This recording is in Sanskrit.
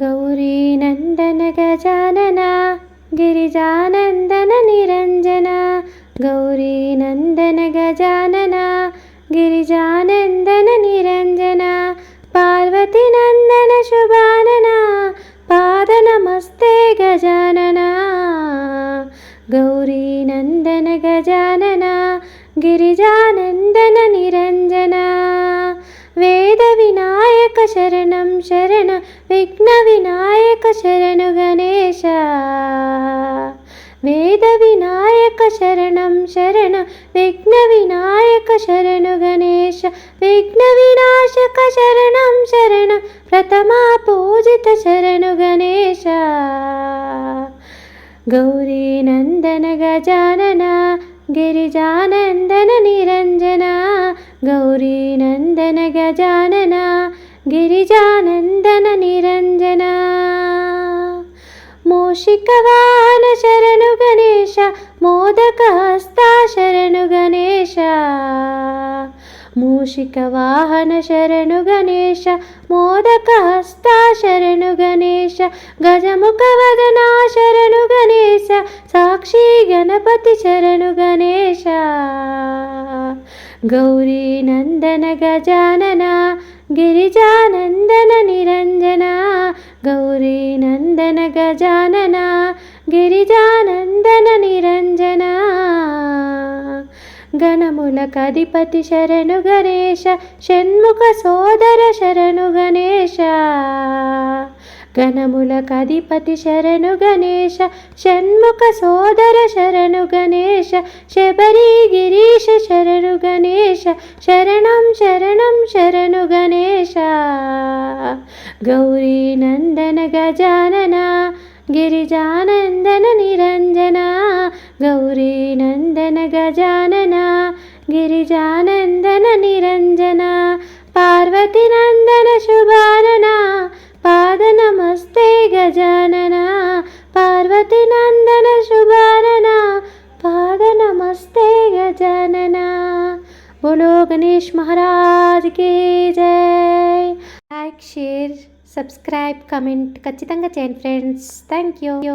गौरीनन्दन गजानना गिरिजानन्दन निरञ्जना गौरीनन्दन गजानना गिरिजानन्दन निरञ्जना पार्वतीनन्दन शुभानना पादनमस्ते गजानना गौरीनन्दन गजानना गिरिजानन्दन शरणं शरण विघ्नविनायक शरणु गणेश। वेदविनायक शरणं शरण विघ्नविनायक शरणु गणेश। विघ्नविनाशक शरणं शरण प्रथमा पूजित शरणु गणेश। गौरीनन्दन गजानना गिरिजानन्दन निरञ्जना। गौरीनन्दन गजानना गिरिजानन्दन కౌశికవాన శరణు గణేశ మోదకహస్త శరణు గణేశ. మూషికవాహన శరణు గణేశ మోదకహస్త శరణు గణేశ. గజముఖవదన శరణు గణేశ సాక్షి గణపతి శరణు గణేశ. గౌరీ నందన గజానన గిరిజానందన నిరంజన. ಗೌರಿ ನಂದನ ಗಜಾನ గిరిజానందన నిరంజన గణములకధిపతి శరణు గణేశ షణ్ముఖ సోదర శరణు గణేశ గణములకధిపతి శరణు గణేశ షణ్ముఖ సోదర శరణు గణేశ శబరి గిరీశ శరణు గణేశ శరణం శరణం శరణు గణేశ గౌరీ నందన గజానన गिरिजानन्दन निरञ्जना गौरीनन्दन गजानना गिरिजानन्दन निरञ्जना पार्वतीनन्दन शुभानना पादनमस्ते गजानना पार्वतीनन्दन शुभानना पादनमस्ते गजानना। बोलो गणेश महाराज की जय లైక్ షేర్ సబ్స్క్రైబ్ కమెంట్ ఖచ్చితంగా చేయండి ఫ్రెండ్స్ థ్యాంక్ యూ